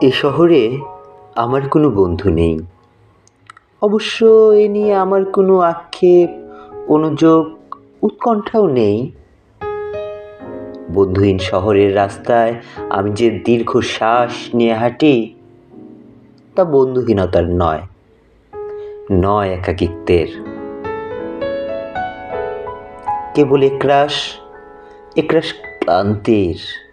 এ শহরে আমার কোনো বন্ধু নেই। অবশ্য এ নিয়ে আমার কোনো আক্ষেপ, অনুযোগ, উৎকণ্ঠাও নেই। বন্ধুহীন শহরের রাস্তায় আমি যে দীর্ঘ শ্বাস নিয়ে হাঁটি, তা বন্ধুহীনতার নয় নয় একাকিত্বের। কেবল একরাশ একরাশ ক্লান্তির।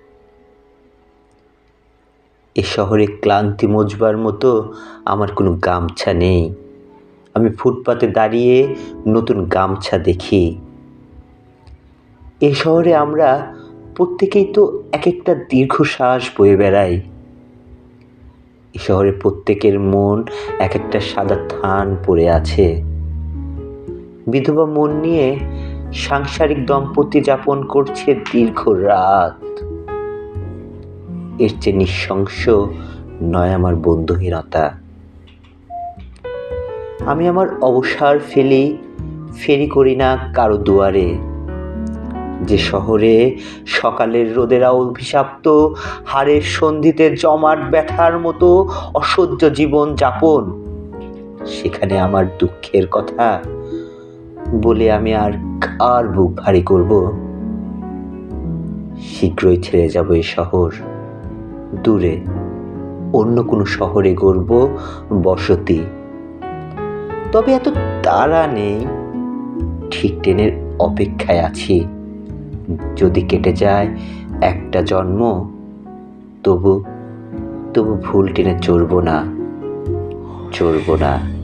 এ শহরে ক্লান্তি মোজবার মতো আমার কোনো গামছা নেই। আমি ফুটপাতে দাঁড়িয়ে নতুন গামছা দেখি। এ শহরে আমরা প্রত্যেকেই তো এক একটা দীর্ঘশ্বাস বয়ে বেড়াই। এ শহরে প্রত্যেকের মন এক একটা সাদা থান পড়ে আছে। বিধবা মন নিয়ে সাংসারিক দম্পতি যাপন করছে দীর্ঘ রাত। এর চেয়ে নিঃশংস নয় আমার বন্ধুহীনতা। আমি আমার অবসর ফেলি, ফেরি করি না কারও দুয়ারে। যে শহরে সকালের রোদেরা অভিশাপ্ত হাড়ের সন্ধিতে জমাট ব্যথার মতো অসহ্য জীবন যাপন, সেখানে আমার দুঃখের কথা বলে আমি আর কার বুক ভারী করব? শীঘ্রই ছেড়ে যাব এই শহর। দূরে, অন্য কোনো শহরে গড়ব বসতি। তবে এত তাড়া নেই। ঠিক ট্রেনের অপেক্ষায় আছি। যদি কেটে যায় একটা জন্ম, তবু তবু ভুল টেনে চড়ব না চড়ব না।